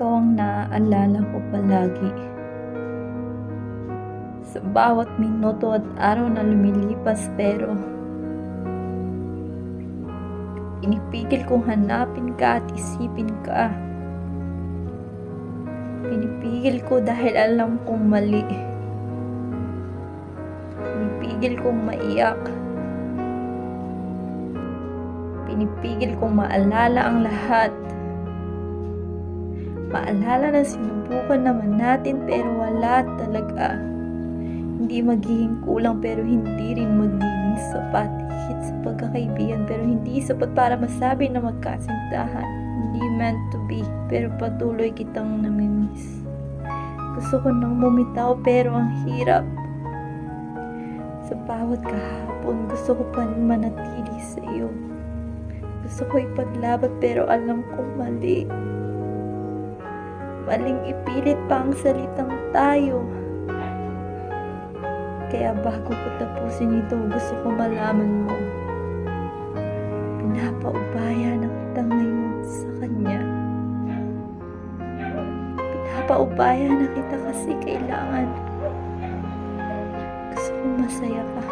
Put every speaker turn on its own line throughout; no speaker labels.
Inaalala ko palagi. Sa bawat minuto at araw na lumilipas pero Pinipigil kong hanapin ka at isipin ka. Pinipigil ko dahil alam kong mali. Pinipigil kong maiyak. Pinipigil kong maalala ang lahat. Maalala na sinubukan naman natin pero wala talaga. Hindi magiging kulang pero hindi rin magiging sapat. Higit sa pagkakaibigan pero hindi sapat para masabi na magkasintahan. Hindi meant to be pero patuloy kitang namimiss. Gusto ko nang bumitaw pero ang hirap. Sa bawat kahapon gusto ko pa manatili sa iyo. Gusto ko ipaglaban pero alam kong mali. Maling ipilit pa ang salitang tayo. Kaya bago ko tapusin ito, gusto ko malaman mo. Pinapaubaya na kita ngayon sa kanya. Pinapaubaya na kita kasi kailangan. Gusto ko masaya ka.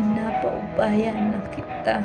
Pinapaubaya na kita.